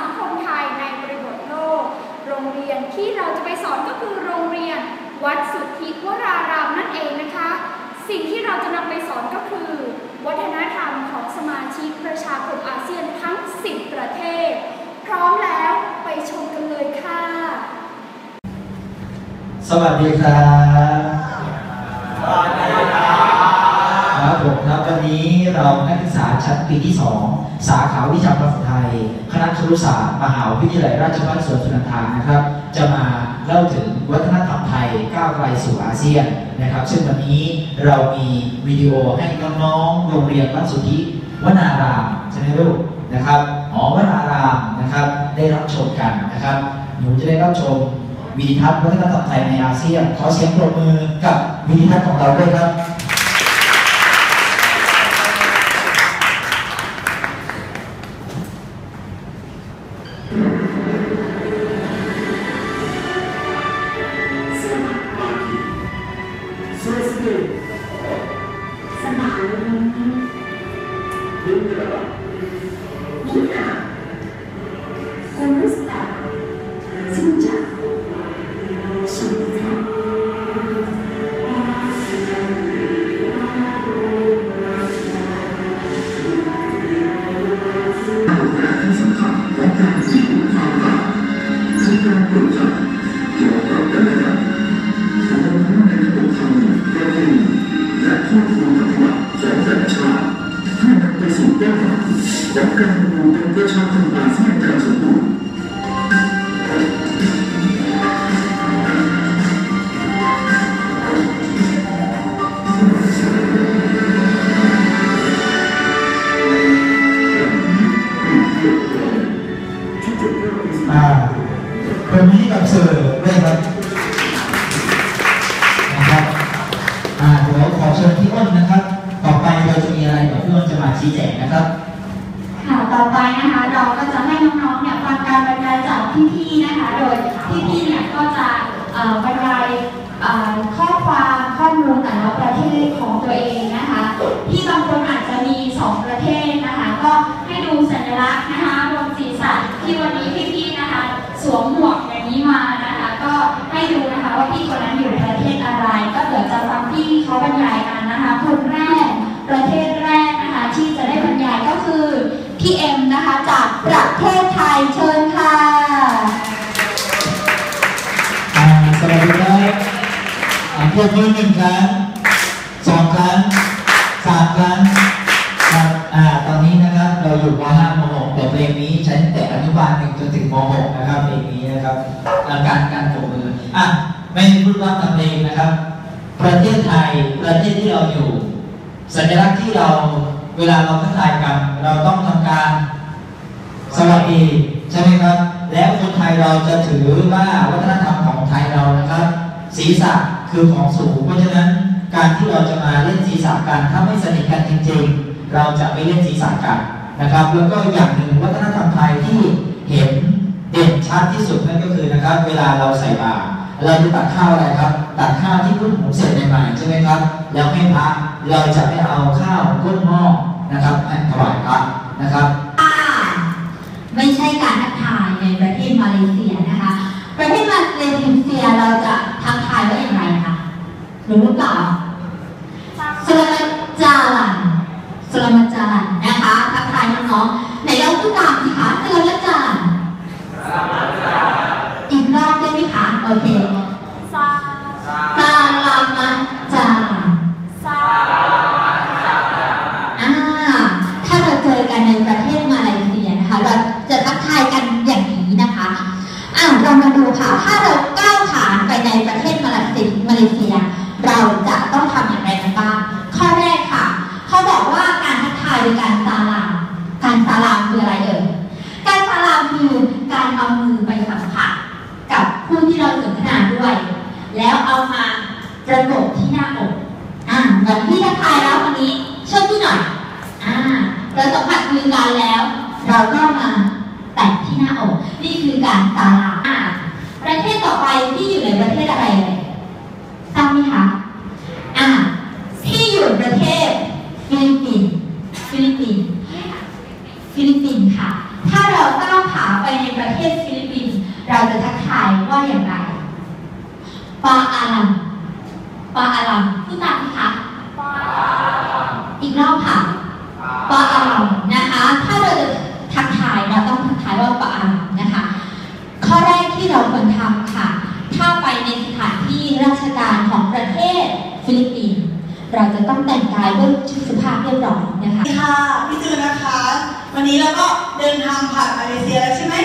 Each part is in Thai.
ังคมไทยในบริบทโลก โรงเรียนที่เราจะไปสอนก็คือโรงเรียน วัดสุทธิวรารามนั่นเองนะคะ สิ่งที่เราจะนำไปสอนก็คือ วัฒนธรรมของสมาชิกประชาคมอาเซียนทั้ง 10 ประเทศ พร้อมแล้วไปชมกันเลยค่ะ สวัสดีครับสวัสดีครับครับผมครับวันนี้เรานักศึกษาชั้นปีที่ 2 สาขาวิชาภาษาไทย คณะครุศาสตร์มหาวิทยาลัยราชภัฏสวนสุนันทานะครับ จะมาเล่าถึงวัฒนธรรมไทยก้าวไกลสู่อาเซียนนะครับ ซึ่งวันนี้เรามีวิดีโอให้น้องๆโรงเรียนวัดสุทธิวนารามใช่ไหมลูกนะครับหอวนารามนะครับ ได้รับชมกันนะครับ หนูจะได้รับชมวิดีทัศน์วัฒนธรรมไทยในอาเซียนขอเสียงปรบมือกับวิดีทัศน์ของเราด้วยครับ คือ คนนี้กับสื่อด้วยครับนะครับอ่าเดี๋ยวขอเชิญพี่อ้นนะครับ ต่อไปเราจะมีอะไรเดี๋ยวพี่อ้นจะมาชี้แจงนะครับ ค่ะ ต่อไปนะคะเราก็จะให้น้องๆเนี่ยฟังการบรรยายจากพี่ๆนะคะ โดยพี่ๆเนี่ยก็จะเอ่อบรรยายเอ่อข้อความข้อมูลแต่ละประเทศของตัวเองนะคะ ที่บางคนอาจจะมีสองประเทศนะคะ ก็ให้ดูสัญลักษณ์นะคะบนศีรษะที่วันนี้พี่ๆนะคะ สวมหมวก มานะคะ ก็ให้ดูนะคะว่าพี่คนนั้นอยู่ประเทศอะไร ก็เดี๋ยวจะฟังพี่เขาบรรยายกันนะคะคนแรกประเทศแรกนะคะ ที่จะได้บรรยายก็คือพี่เอ็มนะคะจากประเทศไทยเชิญค่ะสวัสดีครับอ่าพวกมือหนึ่งครับ นะครับ เราอยู่ม .5 ม .6 แต่เพลงนี้ใช้ตั้งแต่อนุบาลหนึ่งจนถึงม .6 นะครับเพลงนี้นะครับอาการการปรบมืออะไม่พูดว่าทำเพลงนะครับ ประเทศไทยประเทศที่เราอยู่ สัญลักษณ์ที่เราเวลาเราทักทายกัน เราต้องทำการสวัสดีใช่ไหมครับ แล้วคนไทยเราจะถือว่าวัฒนธรรมของไทยเรานะครับ ศีรษะคือของสูงเพราะฉะนั้นการที่เราจะมาเล่นศีรษะกันถ้าไม่สนิทกันจริง ๆ เราจะไม่เล่นศีรษะกันนะครับ แล้วก็อย่างหนึ่งวัฒนธรรมไทยที่เห็นเด่นชัดที่สุดนั่นก็คือนะครับ เวลาเราใส่บาตรเราจะตักข้าวอะไรครับ ตักข้าวที่เพิ่งหุงเสร็จใหม่ๆใช่ไหมครับ แล้วให้พระเราจะไม่เอาข้าวก้นหม้อนะครับให้ถวายพระนะครับไม่ใช่การทักทายในประเทศมาเลเซียนะคะ ประเทศมาเลเซียเราจะทักทายว่าอย่างไรคะรู้หรือเปล่าสลามัจาลัน สลามาจารย์นะคะทักทายน้องๆไหนเราพูดตามสิคะสลามาจารย์อีกรอบได้ไหมคะโอเคสลามัจาลัน อ่าถ้าเราเจอกันในประเทศมาเลเซียนะคะ เราจะทักทายกันอย่างนี้นะคะอ่าเรามาดูค่ะ ถ้าเราก้าวผ่านไปในประเทศมาเลเซียมาเลเซีย เราจะต้องทำอย่างไรกันบ้าง ข้อแรกค่ะ เขาบอกว่าการทักทายโดยการซาลาม การซาลามคืออะไรเอ่ย การซาลามคือการเอามือไปสัมผัสกับผู้ที่เราสนทนาด้วย แล้วเอามาประกบที่หน้าอก อ่าเหมือนที่ทักทายแล้ววันนี้ช่วยพี่หน่อย อ่า เราสัมผัสมือกันแล้ว เราก็มาแตะที่หน้าอก นี่คือการตาลาอ่าประเทศต่อไปที่อยู่ในประเทศอะไรเลยทราบไหมคะ อ่า ที่อยู่ประเทศฟิลิปปินส์ ฟิลิปปินส์ฟิลิปปินส์ค่ะ ถ้าเราก้าวขาไปในประเทศฟิลิปปินส์เราจะทักทายว่าอย่างไรปาอาลัมปาอาลัมพูดตามสิคะอีกรอบค่ะปาอาลัมนะคะ ถ้าเราจะทักทายเราต้องทักทายว่าปาอาลัมนะคะ ข้อแรกที่เราควรทำค่ะ ถ้าไปในสถานที่ราชการของประเทศฟิลิปปินส์เราจะต้องแต่งกายด้วยชุด รียบร้อยนะคะสวัสดีค่ะพี่จือนะคะ วันนี้เราก็เดินทางผ่านมาเลเซียแล้วใช่ไหม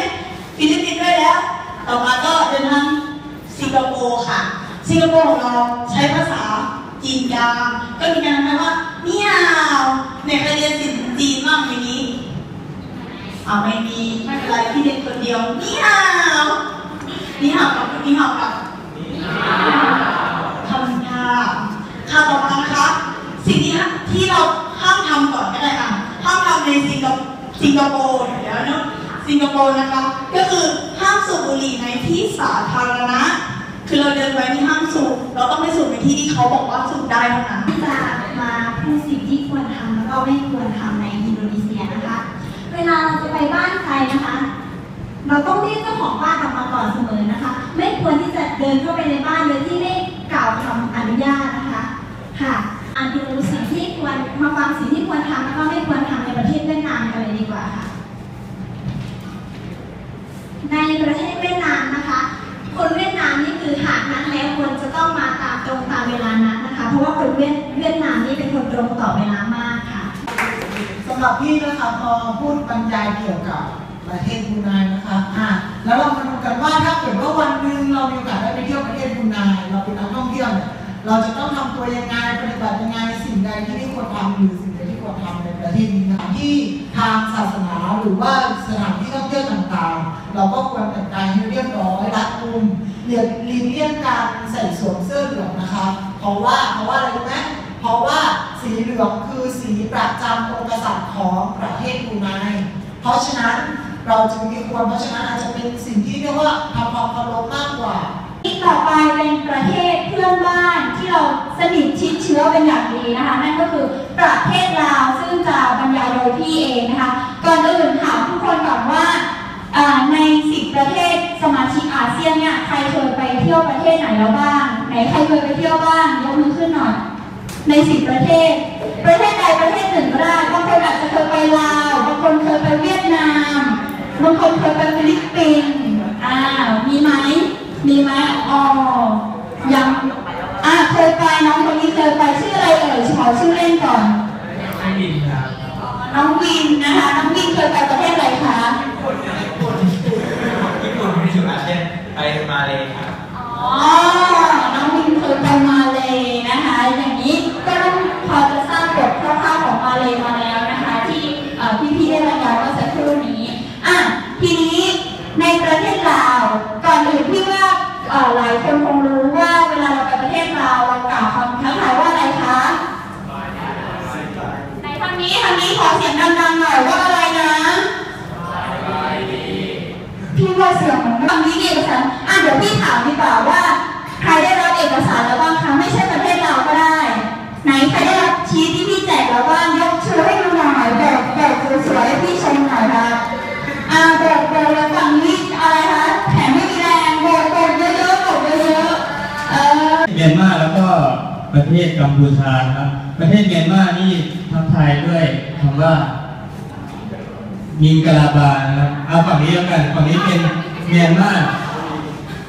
ฟิลิปปินส์ด้วยแล้ว ต่อมาก็เดินทางสิงคโปร์ค่ะ สิงคโปร์ของเราใช้ภาษาจีนกลางก็มีการทำนามว่านี่ฮาวในใครเรียนสินจีนบ้างในนี้อ่าไม่มีไม่เป็นไรพี่เด็กคนเดียวนี่ฮาวนี่ฮาวกับนี่ฮาวกับทำค่ะค่ะต่อมานะคะ สิ่งที่ที่เรา ห้ามทำก่อนก็ได้อะห้ามทำในสิงคโปร์สิงคโปร์เดี๋ยวนะสิงคโปร์นะคะ ก็คือห้ามสูบบุหรี่ในที่สาธารณะ คือเราเดินไปที่ห้ามสูบเราต้องไปสูบในที่ที่เขาบอกว่าสูบได้เท่านั้นจะมาพูดสิ่งที่ควรทำแล้วก็ไม่ควรทำในอินโดนีเซียนะคะ เวลาเราจะไปบ้านใครนะคะ เราต้องเรียกเจ้าของบ้านออกมาก่อนเสมอนะคะ ไม่ควรที่จะเดินเข้าไปในบ้านโดยที่ไม่กล่าวคำอนุญาตนะคะ ค่ะอันที่รู้สิ่งที่ควร มาฟังสิ่งที่ควรทำแล้วก็ไม่ควรทำในประเทศเวียดนามกันเลยดีกว่าค่ะ ในประเทศเวียดนามนะคะ คนเวียดนามนี่คือหากนัดแล้วควรจะต้องมาตามตรงตามเวลานัดนะคะ เพราะว่าคนเวียดเวียดนามนี่เป็นคนตรงต่อเวลามากค่ะสำหรับพี่นะคะพอพูดบรรยายเกี่ยวกับประเทศบรูไนนะคะอะแล้วเรามาดูกันว่าถ้าเกิดว่าวันหนึ่งเรามีโอกาสได้ไปเที่ยวประเทศบรูไนเราเป็นนักท่องเที่ยวเนี่ยเราจะต้องทำตัวยังไงปฏิบัติยังไงสิ่งใดที่ไม่ หรือสิ่งใดที่ควรทำในประเทศนี้นะคะที่ทางศาสนาหรือว่าสถานที่ท่องเที่ยวต่างๆ เราก็ควรแต่งกายให้เรียบร้อยรัดกุมเลียหลีกเลี่ยงการใส่สวมเสื้อเหลืองนะคะ เพราะว่าเพราะว่าอะไรรู้ไหมเพราะว่าสีเหลืองคือสีประจำองค์กษัตริย์ของประเทศบูไนเพราะฉะนั้นเราจึงมีควรเพราะฉะนั้นอาจจะเป็นสิ่งที่เรียกว่าทำความเคารพมากกว่า อีกต่อไปเป็นประเทศเพื่อนบ้านที่เราสนิทชิดเชื้อเป็นอย่างดีนะคะ นั่นก็คือประเทศลาวซึ่งจะบรรยายโดยพี่เองนะคะก่อนอื่นถามทุกคนก่อนว่าในสิบประเทศสมาชิกอาเซียนเนี่ยใครเคยไปเที่ยวประเทศไหนแล้วบ้างไหนใครเคยไปเที่ยวบ้างยกมือขึ้นหน่อยในสิบประเทศ ประเทศใดประเทศหนึ่งก็ได้บางคนอาจจะเคยไปลาวบางคนเคยไปเวียดนามบางคนเคยไปฟิลิปปินส์อ่ามีไหม มีไหมอ๋อยังอะเคยไปน้องคนนี้เคยไปชื่ออะไรเอ่ยขอชื่อเล่นก่อนน้องวินนะคะน้องวินเคยไปประเทศอะไรคะ ญี่ปุ่นไม่ถึงอาเซียนไปมาเลยครับ อ๋อ น้องวินเคยไปมาเลยนะคะ อย่างนี้ก็ต้องพอจะทราบบทคร่าวๆของมาเลยมาแล้วนะคะ ที่เอ่อพี่ๆได้บรรยายเมื่อสักครู่นี้ อะ ทีนี้ในประเทศลาว ก่อนอื่นพี่ว่าเอ่อหลายคนคงรู้ว่าเวลาเราไปประเทศลาวเรากล่าวคำทักทายว่าอะไรคะในทางนี้ทางนี้ขอเสียงดังๆหน่อยว่าอะไรนะ พี่ว่าเสียงเหมือนทางนี้เอกสาร พี่ถามดีกว่าว่า ใครได้รับเอกสารแล้วบ้างคะไม่ใช่ประเทศเราก็ได้ ไหนใครได้รับชีทที่พี่แจกแล้วบ้างยกชูให้ดูหน่อยแบบแบบสวยๆพี่ชมหน่อยค่ะอ่าแบบแบบแล้วฝั่งนี้อะไรคะแขนไม่มีแรงโบกโบกเยอะๆโบกเยอะๆเออเมียนมาแล้วก็ประเทศกัมพูชานะครับ ประเทศเมียนมานี่ทักทายด้วยคำว่ามิงกลาบานะครับเอาฝั่งนี้แล้วกันฝั่งนี้เป็นเมียนมา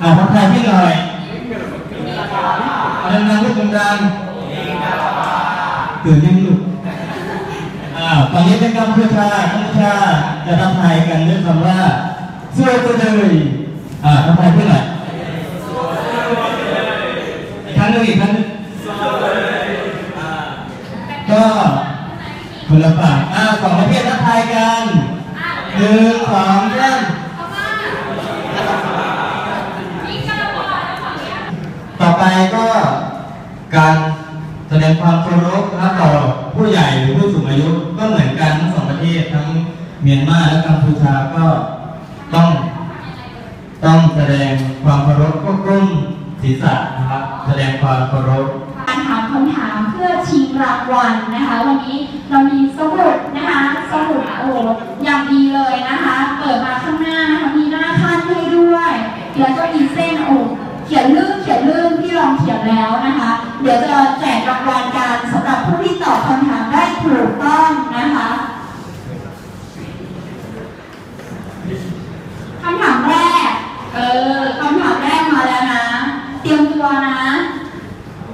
อาทักทายพี่หน่อยเอาดังๆพูดดังตื่นยังลูกอ่าฝั่งนี้เป็นกัมเพูชากัมพูชาติจะทักทายกันด้วยคำว่าเสวยตัวเลยอ่าทักทายพี่หน่อยอีกครั้งหนึงอีกครั้งหนึงอ่าก็คนละฝั่งอ่าสองประเทศทักทายกันหนึ่งสองสามต่อ ไปก็การแสดงความเคารพนะครับต่อผู้ใหญ่หรือผู้สูงอายุก็เหมือนกันทั้งสองประเทศทั้งเมียนมาและกัมพูชาก็ต้องต้องแสดงความเคารพก็ก้มศีรษะนะครับแสดงความเคารพการถามคำถามเพื่อชิงรางวัลนะคะ วันนี้เรามีสมุดนะคะสมุดโอ้อย่างดีเลยนะคะ เปิดมาข้างหน้านะคะมีหน้าขั้นให้ด้วย แล้วก็มีเส้นโอ้เขียนลื่นเขียนลื่น ลองเขียนแล้วนะคะ เดี๋ยวจะแจกรางวัลการสำหรับผู้ที่ตอบคำถามได้ถูกต้องนะคะคำถามแรก เออคำถามแรกมาแล้วนะ เตรียมตัวนะ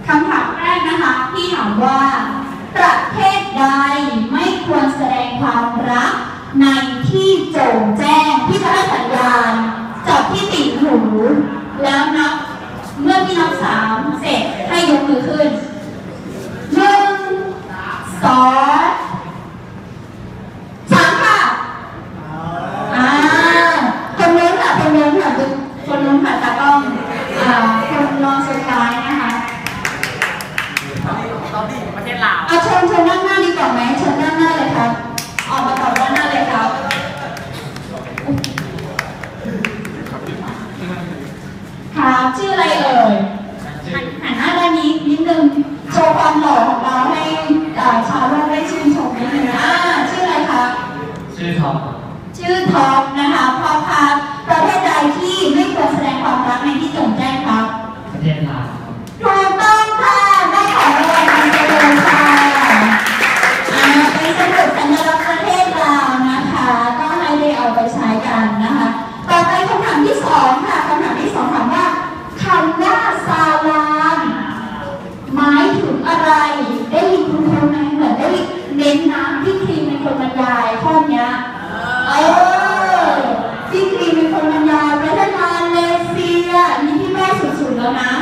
คำถามแรกนะคะที่ถามว่า ประเทศใดไม่ควรแสดงความรักในที่โจ่งแจ้งที่จะให้สัญญาณจับที่ติหูแล้วนับ เมื่อพี่น้องสามเสร็จให้ยกมือขึ้นหนึ่งสอง deadline. tomar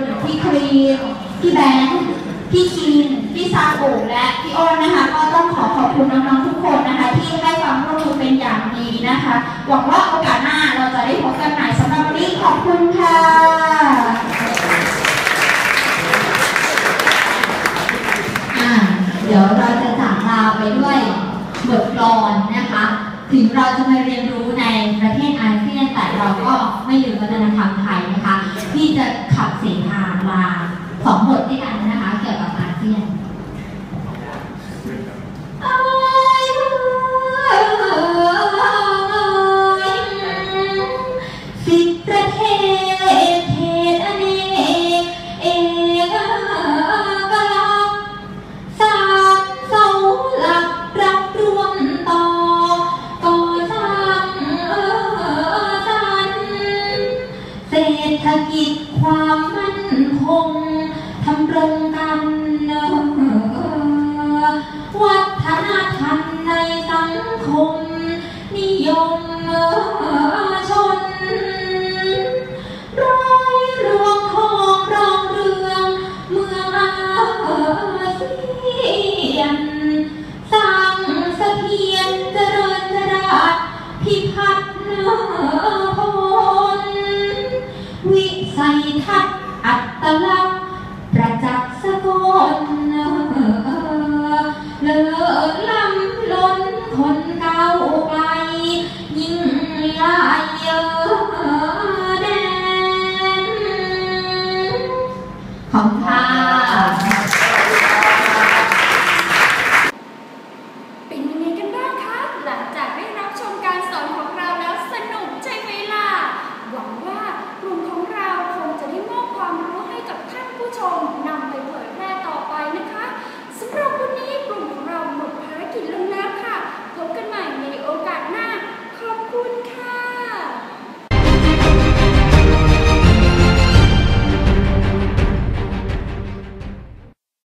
นพี่ครีมพี่แบงค์พี่คินพี่ซาโกและพี่อ้นนะคะก็ต้องขอขอบคุณน้องๆทุกคนนะคะ ที่ให้ความร่วมมือเป็นอย่างดีนะคะ หวังว่าโอกาสหน้าเราจะได้พบกันใหม่สำหรับวันนี้ขอบคุณค่ะเดี๋ยวเราจะจากลาไปด้วยบทกลอนนะคะ ถึงเราจะมาเรียนรู้ในประเทศอาเซียนแต่เราก็ไม่ลืมวัฒนธรรมไทยนะคะ ที่จะขับเสพามาสองบทด้วยกันนะคะ เกี่ยวกับอาเซียน